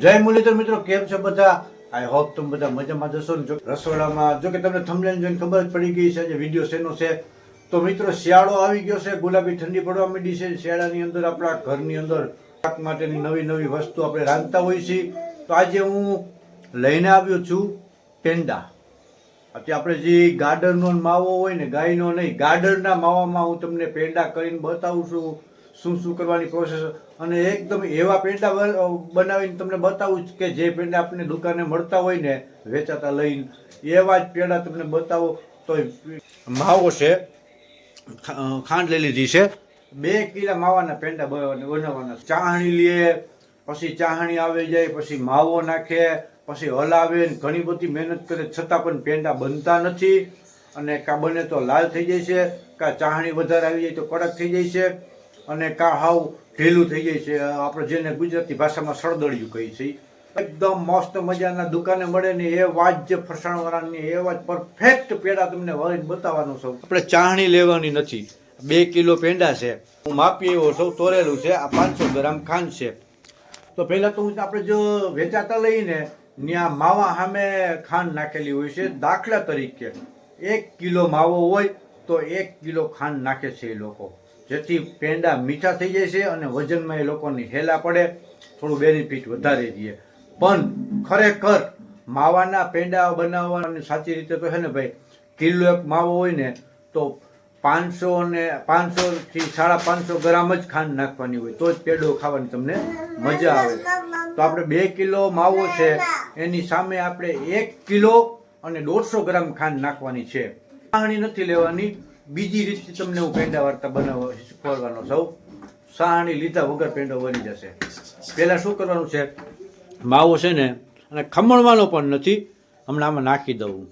જય મુરલીધર મિત્રો, કેમ છો બધા? આઈ હોપ તમે બધા મજામાં જશો ને? જો રસોડામાં, જો કે તમને થંબનેલ જોઈને ખબર જ પડી ગઈ છે જે વીડિયો શેનો છે. તો મિત્રો, શિયાળો આવી ગયો છે, ગુલાબી ઠંડી પડવા માંડી છે. શિયાળાની અંદર આપણા ઘરની અંદર શાક માટેની નવી નવી વસ્તુ આપણે રાંધતા હોઈએ છીએ. તો આજે હું લઈને આવ્યો છું પેંડા. અત્યારે આપણે જે ગાર્ડનનો માવો હોય ને, ગાયનો નહીં, ગાર્ડનના માવામાં હું તમને પેંડા કરીને બતાવું છું. શું શું કરવાની પ્રોસેસ અને એકદમ એવા પેંડા બનાવીને તમને બતાવું કે જે પેંડા આપણને દુકાને મળતા હોય ને વેચાતા લઈને એવા જ પેંડા તમને બતાવો તો માવો છે ખાંડ લઈ લીધી છે. બે કિલા માવાના પેંડા બનાવવાના ચાહણી લે પછી ચાહણી આવી જાય પછી માવો નાખે પછી હલાવે ઘણી બધી મહેનત કરે છતાં પણ પેંડા બનતા નથી. અને કા બને તો લાલ થઈ જાય છે કા ચાહણી વધારે આવી જાય તો કડક થઈ જાય છે. અને કા હાવ ઢીલું થઈ જાય છે. આપણે જેને ગુજરાતી ભાષામાં સળદળિયું કહીએ છીએ એકદમ મસ્ત મજાના દુકાને મળે ને એ વાત જે ફરસાણવાળાની એ વાત પરફેક્ટ પેડા તમને વળીને બતાવવાનો છું. આપણે ચાહણી લેવાની નથી. બે કિલો પેંડા છે. હું માપી એવો સૌ તોરેલું છે. આ પાંચસો ગ્રામ ખાંડ છે. તો પહેલાં તો હું આપણે જો વેચાતા લઈને ત્યાં માવા સામે ખાંડ નાખેલી હોય છે, દાખલા તરીકે. એક કિલો માવો હોય તો એક કિલો ખાંડ નાખે છે એ લોકો. જેથી પેંડા મીઠા થઈ જાય છે અને વજનમાં એ લોકોની હેલા પડે. થોડું બેનિફિટ વધારે દઈએ. પણ ખરેખર માવાના પેંડા બનાવવાની સાચી રીતે તો છે ને ભાઈ, કિલો એક માવો હોય ને, તો પાંચસો ને પાંચસો થી સાડા પાંચસો ગ્રામ જ ખાંડ નાખવાની હોય. તો જ પેડો ખાવાની તમને મજા આવે. તો આપણે બે કિલો માવો છે, એની સામે આપણે એક કિલો અને દોઢસો ગ્રામ ખાંડ નાખવાની છે. પાણી નથી લેવાની. બીજી રીતે તમને હું પેંડા વાર્તા બનાવવા શીખવાડવાનો સૌ સાહણી લીધા વગર પેંડો બની જશે. પહેલાં શું કરવાનું છે? માવો છે ને, અને ખમણવાનો પણ નથી, હમણાં આમાં નાખી દઉં.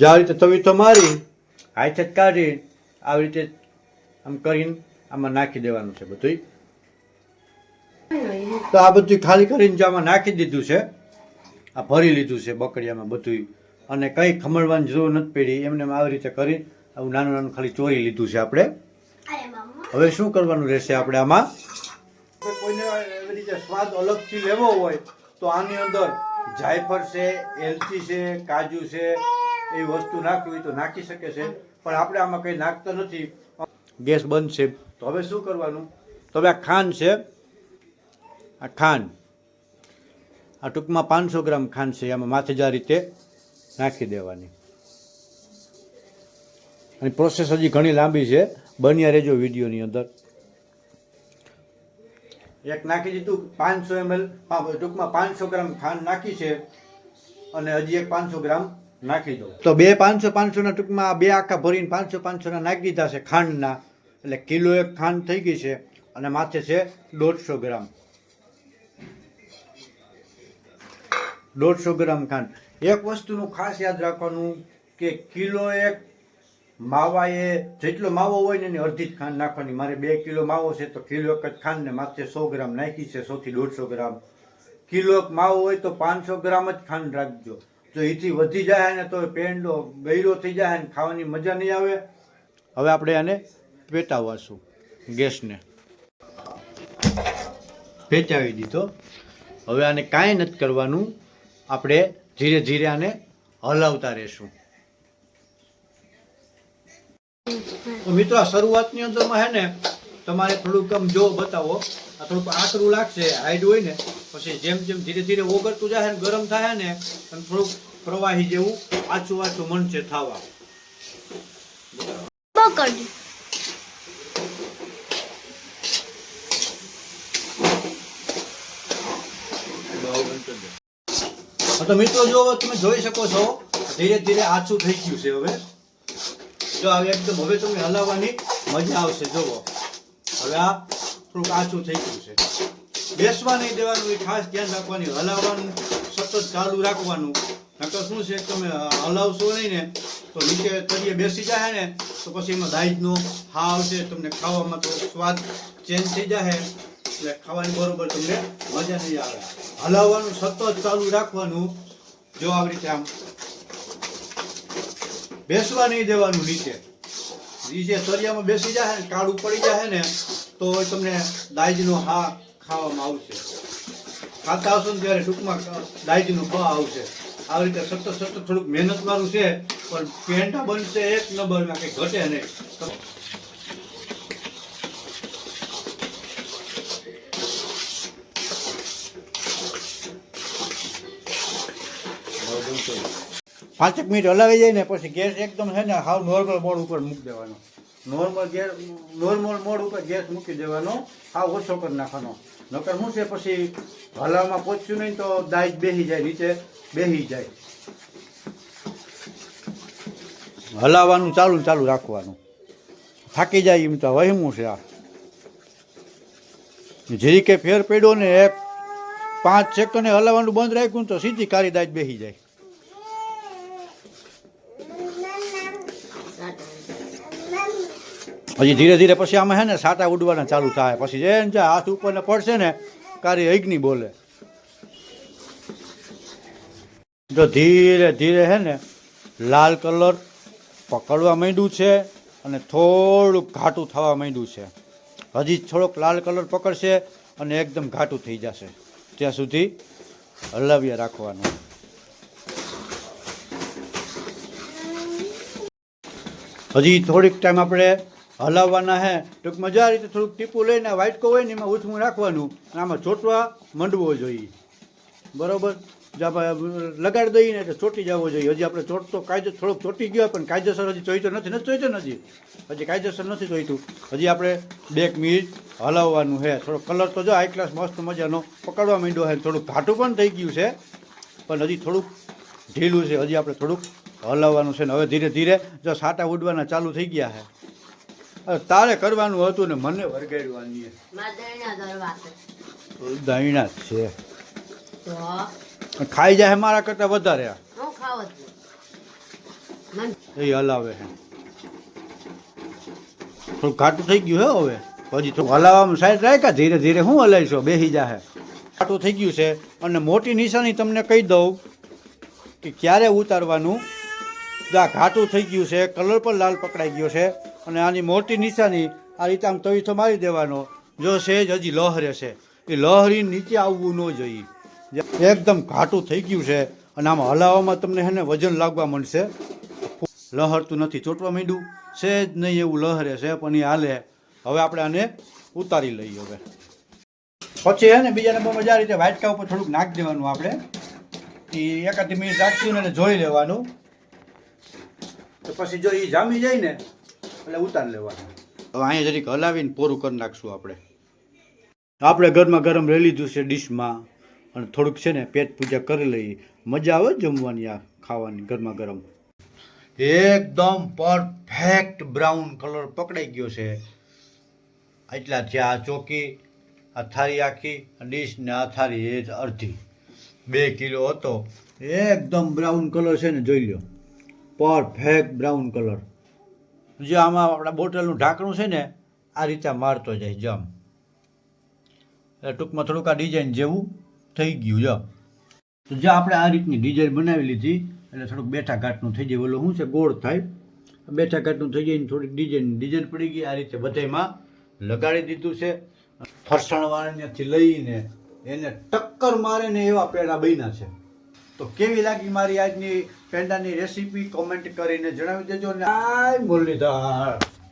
જે આ રીતે તવી તો મારી, હાથે જ કાઢી, આવી રીતે આમ કરીને આમાં નાખી દેવાનું છે બધું તો આ બધું ખાલી કરીને જો આમાં નાખી દીધું છે. આ ભરી લીધું છે બકડિયામાં બધું અને કંઈ ખમણવાની જરૂર નથી પડી. એમને આવી રીતે કરી આવું નાનું નાનું ખાલી ચોરી લીધું છે આપણે. હવે શું કરવાનું રહેશે આપણે આમાં? કોઈને એવી રીતે સ્વાદ અલગથી લેવો હોય તો આની અંદર જાયફળ છે એલચી છે કાજુ છે એવી વસ્તુ નાખવી હોય તો નાખી શકે છે. પણ આપણે આમાં કંઈ નાખતા નથી. ગેસ બંધ છે. તો હવે શું કરવાનું? તો હવે આ ખાંડ છે. આ ખાંડ. આ ટૂંકમાં પાંચસો ગ્રામ ખાંડ છે. એમાં માથે જ રીતે નાખી દેવાની. અને પ્રોસેસ હજી ઘણી લાંબી છે. બન્યા રહેજો વિડીયોની અંદર. એક નાખી દીધું પાંચસો એમએલ ટૂંકમાં પાંચસો ગ્રામ ખાંડ નાખી છે અને હજી એક પાંચસો ગ્રામ નાખી દો તો બે પાંચસો પાંચસોના ટૂંકમાં બે આખા ભરીને પાંચસો પાંચસોના નાખી દીધા છે ખાંડના. એટલે કિલો એક ખાંડ થઈ ગઈ છે અને માથે છે દોઢસો ગ્રામ. દોઢસો ગ્રામ ખાંડ. એક વસ્તુનું ખાસ યાદ રાખવાનું કે કિલો એક માવા એ જેટલો માવો હોય ને એની અડધી જ ખાંડ નાખવાની. મારે બે કિલો માવો છે તો કિલો એક જ ખાંડ ને માથે સો ગ્રામ નાખી છે, સોથી દોઢસો ગ્રામ. કિલો માવો હોય તો પાંચસો ગ્રામ જ ખાંડ રાખજો. જો એથી વધી જાય ને તો પેંડો ગયરો થઈ જાય ને ખાવાની મજા નહીં આવે. હવે આપણે આને પેટાવાશું ગેસને. પેચાવી દીધો. હવે આને કાંઈ નથી કરવાનું. આપણે ધીરે ધીરે આને હલાવતા રહેશું. મિત્રો શરૂઆતની અંદરમાં હે ને, તમારે થોડુંક આમ જો બતાવો. આ થોડુંક આકરું લાગશે, હાઈડ હોય ને, પછી જેમ જેમ ધીરે ધીરે ઓગળતું જાય ને, ગરમ થાય ને થોડુંક પ્રવાહી જેવું આછું આછું મન છે થવા પકડ હા તો મિત્રો, જો તમે જોઈ શકો છો, ધીરે ધીરે આછું થઈ ગયું છે હવે. જો હવે એકદમ હવે તમે હલાવવાની મજા આવશે જોવો હવે આ થોડુંક આછું થઈ ગયું છે. બેસવા નહીં દેવાનું, એ ખાસ ધ્યાન રાખવાની, હલાવવાનું, સતત ચાલુ રાખવાનું. નકર શું છે, તમે હલાવશો નહીં ને, તો નીચે તળિયે બેસી જાય ને, તો પછી એમાં દાઈજનો હા આવશે તમને ખાવામાં તો સ્વાદ ચેન્જ થઈ જાય એટલે ખાવાની બરોબર તમને મજા નહીં આવે. હલાવવાનું સતત ચાલુ રાખવાનું. જો આવી રીતે આમ બેસવા નહીં દેવાનું નીચે. નીચે તળિયામાં બેસી જાય ને, કાળું પડી જાય ને, તો તમને દાઈજનો હા ખાવામાં આવશે. ખાતા આવશો ને ત્યારે ટૂંકમાં ડાયટનું ખ આવશે. આવી રીતે સતત સતત થોડુંક મહેનત વાળું છે, પણ પેંડા બનશે એક નંબરમાં કંઈ ઘટે નહીં. પાંચેક મિનિટ હલાવી જાય ને પછી ગેસ એકદમ છે ને હાવ નોર્મલ મોડ ઉપર મૂકી દેવાનો. નોર્મલ ગેસ નોર્મલ મોડ ઉપર ગેસ મૂકી દેવાનો. હાવ ઓછો કરી નાખવાનો. નકર શું છે, પછી હલાવવામાં પહોંચ્યું નહીં તો દાઈ બેસી જાય, નીચે બેસી જાય. હલાવવાનું ચાલુ ચાલુ રાખવાનું. થાકી જાય એમ તો વહેમું છે આ. જેવી કે ફેર પડ્યો ને પાંચ સેકન્ડ હલાવવાનું બંધ રાખ્યું તો સીધી કાળી દાજ બેસી જાય. હજી ધીરે ધીરે પછી આમાં હે ને સાટા ઉડવાના ચાલુ થાય. પછી જે ને હાથ ઉપર ને પડશે ને કારી અગ્નિ બોલે. જો ધીરે ધીરે હે ને લાલ કલર પકડવા માંડ્યું છે અને થોડુંક ઘાટું થવા માંડ્યું છે. હજી થોડોક લાલ કલર પકડશે અને એકદમ ઘાટું થઈ જશે. ત્યાં સુધી હલાવ્યા રાખવાનું. હજી થોડીક ટાઈમ આપણે હલાવવાના હે. ટૂંકમાં જો આ રીતે થોડુંક ટીપું લઈને વાઇટકો હોય ને એમાં ઉથમું રાખવાનું આમાં ચોટવા મંડવો જોઈએ. બરાબર? જો લગાડી દઈએ ને એટલે ચોટી જવો જોઈએ. હજી આપણે ચોટતો કાયદો થોડોક ચોટી ગયો પણ કાયદેસર હજી ચોઈતો નથી. નથી ચોઈતો નથી હજી? કાયદેસર નથી ચોઈતું. હજી આપણે બે મિનિટ હલાવવાનું છે થોડો કલર તો જો હાઈ ક્લાસ મસ્ત મજાનો પકડવા માંડ્યો છે થોડુંક ઘાટું પણ થઈ ગયું છે, પણ હજી થોડુંક ઢીલું છે. હજી આપણે થોડુંક હલાવવાનું છે ને હવે ધીરે ધીરે જો સાટા ઉડવાના ચાલુ થઈ ગયા છે તારે કરવાનું હતું ને મને વરગાડવાની છે. જ છે. ખાઈ જાય મારા કરતાં વધારે. એ હલાવે છે થોડું ઘાટું થઈ ગયું હે હવે. હજી થોડું હલાવવામાં સાઈડ રાખ્યા. ધીરે ધીરે હું હલાવીશો? બેસી જાહે ઘાટું થઈ ગયું છે. અને મોટી નિશાની તમને કહી દઉં કે ક્યારે ઉતારવાનું? જો આ ઘાટું થઈ ગયું છે કલર પણ લાલ પકડાઈ ગયો છે. અને આની મોટી નિશાની આ રીતે આમ તવીથો મારી દેવાનો. જો સેજ હજી લહરે છે. એ લહરી નીચે આવવું ન જોઈએ. એકદમ ઘાટું થઈ ગયું છે અને આમાં હલાવવામાં તમને હેને વજન લાગવા માંડશે. લહરતું નથી ચોંટવા માંડ્યું. સેજ નહીં એવું લહરે છે, પણ એ હાલે. હવે આપણે આને ઉતારી લઈએ હવે. પછી હે ને બીજા નંબરમાં મજા રીતે વાટકા ઉપર થોડુંક નાખી દેવાનું આપણે. એ એકાદ મિનિટ રાખીને જોઈ લેવાનું. તો પછી જો એ જામી જાય ને એટલે ઉતાર લેવાનું. હવે અહીંયા જરીક હલાવીને પૂરું કરી નાખશું આપણે. આપણે ઘરમાં ગરમ લઈ લીધું છે ડીશમાં. અને થોડુંક છે ને પેટ પૂજા કરી લઈએ. મજા આવે જમવાની આ ખાવાની ગરમા ગરમ. એકદમ પરફેક્ટ બ્રાઉન કલર પકડાઈ ગયો છે. એટલા છે આ ચોકી આ થાળી આખી ડીશ ને આ થાળી એ જ અડધી. બે કિલો હતો. એકદમ બ્રાઉન કલર છે ને જોઈ લો પરફેક્ટ બ્રાઉન કલર જે આમાં આપણા બોટલનું ઢાંકણું છે ને, આ રીતે મારતો જાય, જમ. એટલે ટૂંકમાં થોડુંક આ ડિઝાઇન જેવું થઈ ગયું જો તો જે આપણે આ રીતની ડિઝાઇન બનાવી લીધી એટલે થોડુંક બેઠા ઘાટનું થઈ જાય. ઓલું શું છે, ગોળ થાય. બેઠા ઘાટનું થઈ જાય થોડીક ડિઝાઇન ડિઝાઇન પડી ગઈ, આ રીતે બધામાં લગાડી દીધું છે. ફરસાણવાળાથી લઈને એને ટક્કર મારે ને એવા પેડા બન્યા છે. તો કેવી લાગી મારી આજની પેંડાની રેસીપી? કોમેન્ટ કરીને જણાવી દેજો ને. આ મુરલીધર.